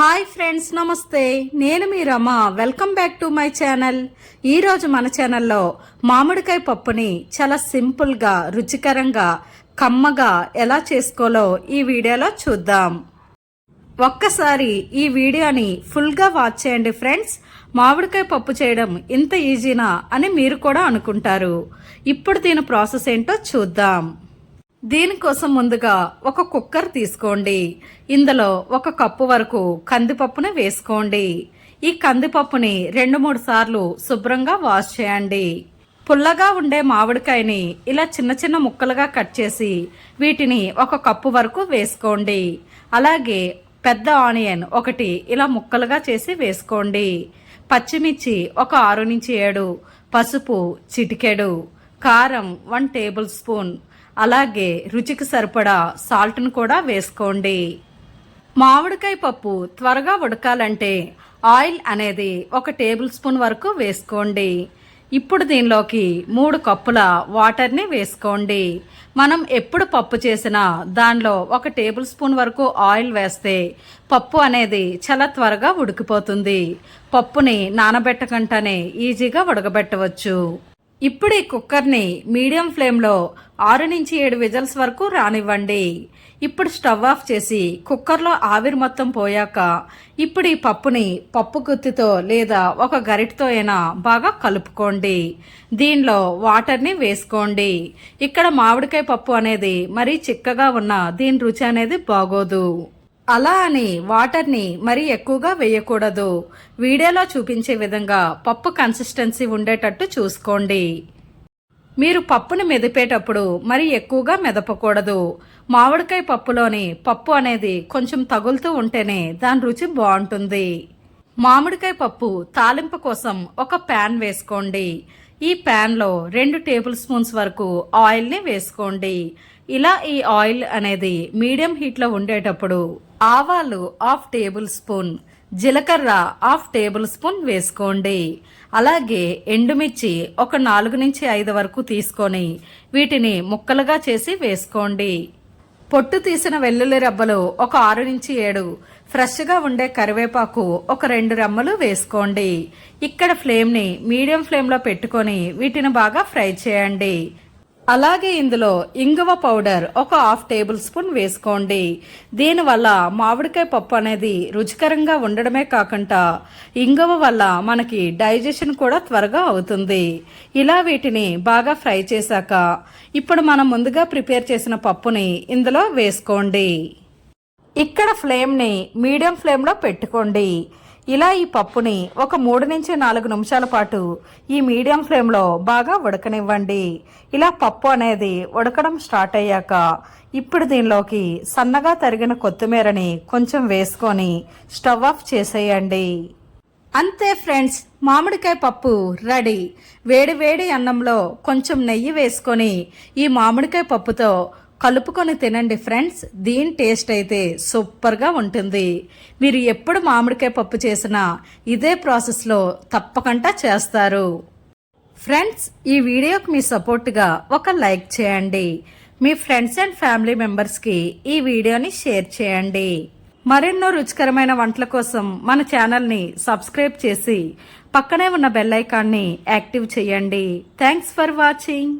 Hi friends నమస్తే. నేను మీ Rama. Welcome back to my channel. ఈరోజు మన ఛానల్లో మామిడికాయ పప్పుని చాలా సింపుల్గా రుచికరంగా కమ్మగా ఎలా చేసుకోలో ఈ వీడియోలో చూద్దాం. ఒక్కసారి ఈ వీడియోని ఫుల్గా వాచ్ చేయండి ఫ్రెండ్స్. మామిడికాయ పప్పు చేయడం ఇంత ఈజీనా అని మీరు కూడా అనుకుంటారు. ఇప్పుడు దీని ప్రాసెస్ ఏంటో చూద్దాం. దీనికోసం ముందుగా ఒక కుక్కర్ తీసుకోండి. ఇందులో ఒక కప్పు వరకు కందిపప్పును వేసుకోండి. ఈ కందిపప్పుని రెండు మూడు సార్లు శుభ్రంగా వాష్ చేయండి. పుల్లగా ఉండే మామిడికాయని ఇలా చిన్న చిన్న ముక్కలుగా కట్ చేసి వీటిని ఒక కప్పు వరకు వేసుకోండి. అలాగే పెద్ద ఆనియన్ ఒకటి ఇలా ముక్కలుగా చేసి వేసుకోండి. పచ్చిమిర్చి ఒక ఆరు నుంచి ఏడు పసుపు చిటికెడు కారం వన్ టేబుల్ స్పూన్ అలాగే రుచికి సరిపడా సాల్ట్ను కూడా వేసుకోండి. మామిడికాయ పప్పు త్వరగా ఉడకాలంటే ఆయిల్ అనేది ఒక టేబుల్ స్పూన్ వరకు వేసుకోండి. ఇప్పుడు దీనిలోకి మూడు కప్పుల వాటర్ని వేసుకోండి. మనం ఎప్పుడు పప్పు చేసినా దానిలో ఒక టేబుల్ స్పూన్ వరకు ఆయిల్ వేస్తే పప్పు అనేది చాలా త్వరగా ఉడికిపోతుంది. పప్పుని నానబెట్టకుండానే ఈజీగా ఉడకబెట్టవచ్చు. ఇప్పుడు ఈ కుక్కర్ని మీడియం ఫ్లేమ్లో ఆరు నుంచి ఏడు విజల్స్ వరకు రానివ్వండి. ఇప్పుడు స్టవ్ ఆఫ్ చేసి కుక్కర్లో ఆవిరి మొత్తం పోయాక ఇప్పుడు ఈ పప్పుని పప్పు గుత్తితో లేదా ఒక గరిటతో అయినా బాగా కలుపుకోండి. దీనిలో వాటర్ని వేసుకోండి. ఇక్కడ మామిడికాయ పప్పు అనేది మరీ చిక్కగా ఉన్న దీని రుచి అనేది బాగోదు. అలా అని వాటర్ని మరీ ఎక్కువగా వేయకూడదు. వీడియోలో చూపించే విధంగా పప్పు కన్సిస్టెన్సీ ఉండేటట్టు చూసుకోండి. మీరు పప్పుని మెదిపేటప్పుడు మరి ఎక్కువగా మెదపకూడదు. మామిడికాయ పప్పులోని పప్పు అనేది కొంచెం తగులుతూ ఉంటేనే దాని రుచి బాగుంటుంది. మామిడికాయ పప్పు తాలింపు కోసం ఒక ప్యాన్ వేసుకోండి. ఈ ప్యాన్లో రెండు టేబుల్ స్పూన్స్ వరకు ఆయిల్ని వేసుకోండి. ఇలా ఈ ఆయిల్ అనేది మీడియం హీట్లో ఉండేటప్పుడు ఆవాలు హాఫ్ టేబుల్ స్పూన్ జీలకర్ర హాఫ్ టేబుల్ స్పూన్ వేసుకోండి. అలాగే ఎండుమిర్చి ఒక నాలుగు నుంచి ఐదు వరకు తీసుకొని వీటిని ముక్కలుగా చేసి వేసుకోండి. పొట్టు తీసిన వెల్లుల్లి రబ్బలు ఒక ఆరు నుంచి ఏడు ఫ్రెష్గా ఉండే కరివేపాకు ఒక రెండు రెమ్మలు వేసుకోండి. ఇక్కడ ఫ్లేమ్ని మీడియం ఫ్లేమ్లో పెట్టుకొని వీటిని బాగా ఫ్రై చేయండి. అలాగే ఇందులో ఇంగువ పౌడర్ ఒక హాఫ్ టేబుల్ స్పూన్ వేసుకోండి. దీనివల్ల మామిడికాయ పప్పు అనేది రుచికరంగా ఉండడమే కాకుండా ఇంగువ వల్ల మనకి డైజెషన్ కూడా త్వరగా అవుతుంది. ఇలా వీటిని బాగా ఫ్రై చేశాక ఇప్పుడు మనం ముందుగా ప్రిపేర్ చేసిన పప్పుని ఇందులో వేసుకోండి. ఇక్కడ ఫ్లేమ్ని మీడియం ఫ్లేమ్లో పెట్టుకోండి. ఇలా ఈ పప్పుని ఒక మూడు నుంచి నాలుగు నిమిషాల పాటు ఈ మీడియం ఫ్లేమ్లో బాగా ఉడకనివ్వండి. ఇలా పప్పు అనేది ఉడకడం స్టార్ట్ అయ్యాక ఇప్పుడు దీనిలోకి సన్నగా తరిగిన కొత్తిమీరని కొంచెం వేసుకొని స్టవ్ ఆఫ్ చేసేయండి. అంతే ఫ్రెండ్స్ మామిడికాయ పప్పు రెడీ. వేడి వేడి అన్నంలో కొంచెం నెయ్యి వేసుకొని ఈ మామిడికాయ పప్పుతో కలుపుకొని తినండి ఫ్రెండ్స్. దీని టేస్ట్ అయితే సూపర్గా ఉంటుంది. మీరు ఎప్పుడు మామిడికాయ పప్పు చేసినా ఇదే ప్రాసెస్లో తప్పకుండా చేస్తారు. ఫ్రెండ్స్ ఈ వీడియోకి మీ సపోర్ట్గా ఒక లైక్ చేయండి. మీ ఫ్రెండ్స్ అండ్ ఫ్యామిలీ మెంబర్స్కి ఈ వీడియోని షేర్ చేయండి. మరెన్నో రుచికరమైన వంటల కోసం మన ఛానల్ని సబ్స్క్రైబ్ చేసి పక్కనే ఉన్న బెల్ ఐకాన్ని యాక్టివ్ చేయండి. Thanks for watching.